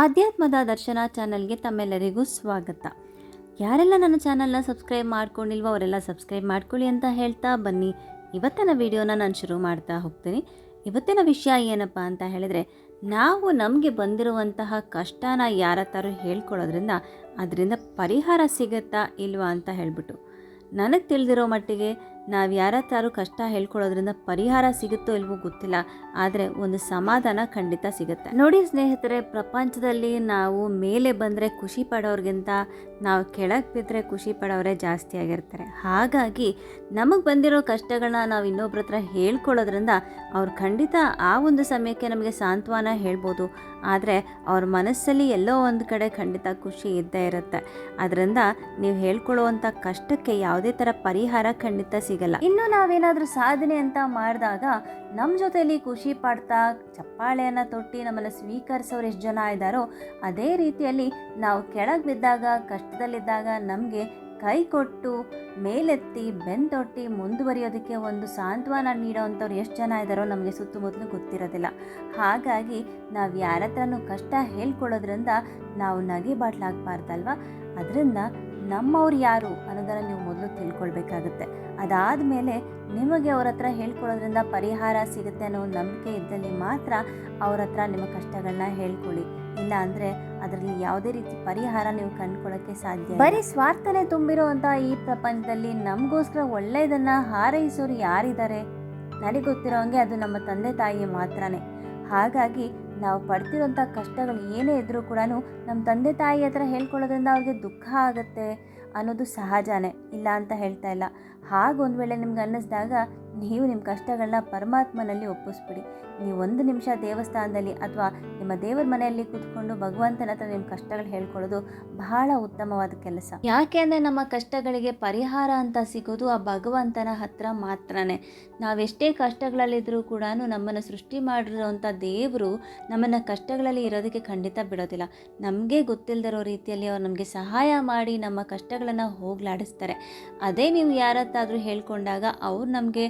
ಆಧ್ಯಾತ್ಮದ ದರ್ಶನ ಚಾನಲ್ಗೆ ತಮ್ಮೆಲ್ಲರಿಗೂ ಸ್ವಾಗತ. ಯಾರೆಲ್ಲ ನನ್ನ ಚಾನಲ್ನ ಸಬ್ಸ್ಕ್ರೈಬ್ ಮಾಡ್ಕೊಂಡಿಲ್ವೋ ಅವರೆಲ್ಲ ಸಬ್ಸ್ಕ್ರೈಬ್ ಮಾಡ್ಕೊಳ್ಳಿ ಅಂತ ಹೇಳ್ತಾ ಬನ್ನಿ. ಇವತ್ತಿನ ವಿಡಿಯೋನ ನಾನು ಶುರು ಮಾಡ್ತಾ ಹೋಗ್ತೀನಿ. ಇವತ್ತಿನ ವಿಷಯ ಏನಪ್ಪ ಅಂತ ಹೇಳಿದರೆ, ನಾವು ನಮಗೆ ಬಂದಿರುವಂತಹ ಕಷ್ಟನ ಯಾರ ಥರ ಹೇಳ್ಕೊಳ್ಳೋದ್ರಿಂದ ಅದರಿಂದ ಪರಿಹಾರ ಸಿಗುತ್ತಾ ಇಲ್ವಾ ಅಂತ ಹೇಳ್ಬಿಟ್ಟು. ನನಗೆ ತಿಳಿದಿರೋ ಮಟ್ಟಿಗೆ ನಾವು ಯಾರತ್ತಾರೂ ಕಷ್ಟ ಹೇಳ್ಕೊಳ್ಳೋದ್ರಿಂದ ಪರಿಹಾರ ಸಿಗುತ್ತೋ ಇಲ್ವೋ ಗೊತ್ತಿಲ್ಲ, ಆದರೆ ಒಂದು ಸಮಾಧಾನ ಖಂಡಿತ ಸಿಗುತ್ತೆ. ನೋಡಿ ಸ್ನೇಹಿತರೆ, ಪ್ರಪಂಚದಲ್ಲಿ ನಾವು ಮೇಲೆ ಬಂದರೆ ಖುಷಿ ಪಡೋರ್ಗಿಂತ ನಾವು ಕೆಳಗೆ ಬಿದ್ದರೆ ಖುಷಿ ಪಡೋರೇ ಜಾಸ್ತಿ ಆಗಿರ್ತಾರೆ. ಹಾಗಾಗಿ ನಮಗೆ ಬಂದಿರೋ ಕಷ್ಟಗಳನ್ನ ನಾವು ಇನ್ನೊಬ್ರ ಹತ್ರ ಹೇಳ್ಕೊಳ್ಳೋದ್ರಿಂದ ಅವ್ರು ಖಂಡಿತ ಆ ಒಂದು ಸಮಯಕ್ಕೆ ನಮಗೆ ಸಾಂತ್ವನ ಹೇಳ್ಬೋದು. ಆದರೆ ಅವ್ರ ಮನಸ್ಸಲ್ಲಿ ಎಲ್ಲೋ ಒಂದು ಕಡೆ ಖಂಡಿತ ಖುಷಿ ಇದ್ದೇ ಇರುತ್ತೆ. ಅದರಿಂದ ನೀವು ಹೇಳ್ಕೊಳ್ಳುವಂಥ ಕಷ್ಟಕ್ಕೆ ಯಾವುದೇ ಥರ ಪರಿಹಾರ ಖಂಡಿತ ಸಿಗಲ್ಲ. ಇನ್ನು ನಾವೇನಾದರೂ ಸಾಧನೆ ಅಂತ ಮಾಡಿದಾಗ ನಮ್ಮ ಜೊತೆಯಲ್ಲಿ ಖುಷಿ ಪಡ್ತಾ ಚಪ್ಪಾಳೆಯನ್ನು ತೊಟ್ಟಿ ನಮ್ಮನ್ನು ಸ್ವೀಕರಿಸೋರು ಎಷ್ಟು ಜನ ಇದ್ದಾರೋ, ಅದೇ ರೀತಿಯಲ್ಲಿ ನಾವು ಕೆಳಗೆ ಬಿದ್ದಾಗ, ಕಷ್ಟದಲ್ಲಿದ್ದಾಗ ನಮಗೆ ಕೈ ಕೊಟ್ಟು ಮೇಲೆತ್ತಿ, ಬೆಂದೊಟ್ಟಿ ಮುಂದುವರಿಯೋದಕ್ಕೆ ಒಂದು ಸಾಂತ್ವನ ನೀಡೋವಂಥವ್ರು ಎಷ್ಟು ಜನ ಇದ್ದಾರೋ ನಮಗೆ ಸುತ್ತಮುತ್ತಲು ಗೊತ್ತಿರೋದಿಲ್ಲ. ಹಾಗಾಗಿ ನಾವು ಯಾರ ಹತ್ರನೂ ಕಷ್ಟ ಹೇಳ್ಕೊಳ್ಳೋದ್ರಿಂದ ನಾವು ನಗೆ ಬಾಟ್ಲಾಗಬಾರ್ದಲ್ವ? ಅದರಿಂದ ನಮ್ಮವ್ರು ಯಾರು ಅನ್ನೋದನ್ನು ನೀವು ಮೊದಲು ತಿಳ್ಕೊಳ್ಬೇಕಾಗುತ್ತೆ. ಅದಾದ ಮೇಲೆ ನಿಮಗೆ ಅವ್ರ ಹತ್ರ ಹೇಳ್ಕೊಳ್ಳೋದ್ರಿಂದ ಪರಿಹಾರ ಸಿಗುತ್ತೆ ಅನ್ನೋ ನಂಬಿಕೆ ಇದ್ದಲ್ಲಿ ಮಾತ್ರ ಅವ್ರ ಹತ್ರ ನಿಮ್ಮ ಕಷ್ಟಗಳನ್ನ ಹೇಳ್ಕೊಳ್ಳಿ. ಇಲ್ಲ ಅಂದರೆ ಅದರಲ್ಲಿ ಯಾವುದೇ ರೀತಿ ಪರಿಹಾರ ನೀವು ಕಂಡುಕೊಳ್ಳೋಕ್ಕೆ ಸಾಧ್ಯ ಬರೀ ಸ್ವಾರ್ಥನೆ ತುಂಬಿರುವಂಥ ಈ ಪ್ರಪಂಚದಲ್ಲಿ ನಮಗೋಸ್ಕರ ಒಳ್ಳೆಯದನ್ನು ಹಾರೈಸೋರು ಯಾರಿದ್ದಾರೆ? ನನಗೆ ಗೊತ್ತಿರೋ ಹಂಗೆ ಅದು ನಮ್ಮ ತಂದೆ ತಾಯಿ ಮಾತ್ರನೇ. ಹಾಗಾಗಿ ನಾವು ಪಡ್ತಿರೋಂಥ ಕಷ್ಟಗಳು ಏನೇ ಇದ್ದರೂ ಕೂಡ ನಮ್ಮ ತಂದೆ ತಾಯಿ ಹತ್ರ ಹೇಳ್ಕೊಳ್ಳೋದ್ರಿಂದ ಅವ್ರಿಗೆ ದುಃಖ ಆಗುತ್ತೆ. ಅನ್ನೋದು ಸಹಜನೇ. ಇಲ್ಲ ಅಂತ ಹೇಳ್ತಾ ಇಲ್ಲ. ಹಾಗೊಂದು ವೇಳೆ ನಿಮ್ಗೆ ಅನ್ನಿಸ್ದಾಗ ನೀವು ನಿಮ್ಮ ಕಷ್ಟಗಳನ್ನ ಪರಮಾತ್ಮನಲ್ಲಿ ಒಪ್ಪಿಸ್ಬಿಡಿ. ನೀವು ಒಂದು ನಿಮಿಷ ದೇವಸ್ಥಾನದಲ್ಲಿ ಅಥವಾ ನಿಮ್ಮ ದೇವರ ಮನೆಯಲ್ಲಿ ಕೂತ್ಕೊಂಡು ಭಗವಂತನ ಹತ್ರ ನಿಮ್ಮ ಕಷ್ಟಗಳು ಹೇಳ್ಕೊಳ್ಳೋದು ಬಹಳ ಉತ್ತಮವಾದ ಕೆಲಸ. ಯಾಕೆ ಅಂದರೆ ನಮ್ಮ ಕಷ್ಟಗಳಿಗೆ ಪರಿಹಾರ ಅಂತ ಸಿಗೋದು ಆ ಭಗವಂತನ ಹತ್ರ ಮಾತ್ರನೇ. ನಾವೆಷ್ಟೇ ಕಷ್ಟಗಳಲ್ಲಿದ್ದರೂ ಕೂಡ ನಮ್ಮನ್ನು ಸೃಷ್ಟಿ ಮಾಡಿರೋಂಥ ದೇವರು ನಮ್ಮನ್ನು ಕಷ್ಟಗಳಲ್ಲಿ ಇರೋದಕ್ಕೆ ಖಂಡಿತ ಬಿಡೋದಿಲ್ಲ. ನಮಗೆ ಗೊತ್ತಿಲ್ಲದಿರೋ ರೀತಿಯಲ್ಲಿ ಅವ್ರು ನಮಗೆ ಸಹಾಯ ಮಾಡಿ ನಮ್ಮ ಕಷ್ಟಗಳನ್ನು ಹೋಗ್ಲಾಡಿಸ್ತಾರೆ. ಅದೇ ನೀವು ಯಾರತ್ತಾದರೂ ಹೇಳ್ಕೊಂಡಾಗ ಅವ್ರು ನಮಗೆ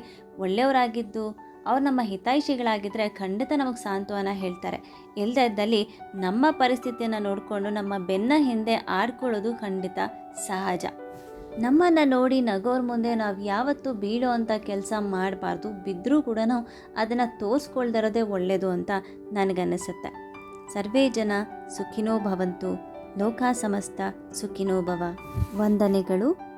ಒಳ್ಳೆಯವರಾಗಿದ್ದು, ಅವ್ರು ನಮ್ಮ ಹಿತೈಷಿಗಳಾಗಿದ್ದರೆ ಖಂಡಿತ ನಮಗೆ ಸಾಂತ್ವನ ಹೇಳ್ತಾರೆ. ಇಲ್ಲದೇ ಇದ್ದಲ್ಲಿ ನಮ್ಮ ಪರಿಸ್ಥಿತಿಯನ್ನು ನೋಡಿಕೊಂಡು ನಮ್ಮ ಬೆನ್ನ ಹಿಂದೆ ಆಡ್ಕೊಳ್ಳೋದು ಖಂಡಿತ ಸಹಜ. ನಮ್ಮನ್ನು ನೋಡಿ ನಗೋರ್ ಮುಂದೆ ನಾವು ಯಾವತ್ತೂ ಬೀಳೋ ಅಂಥ ಕೆಲಸ ಮಾಡಬಾರ್ದು. ಬಿದ್ದರೂ ಕೂಡ ಅದನ್ನು ತೋರಿಸ್ಕೊಳ್ದಿರೋದೇ ಒಳ್ಳೆಯದು ಅಂತ ನನಗನ್ನಿಸುತ್ತೆ. ಸರ್ವೇ ಜನ ಸುಖಿನೋ ಭವಂತು. ಲೋಕ ಸಮಸ್ತ ಸುಖಿನೋಭವ. ವಂದನೆಗಳು.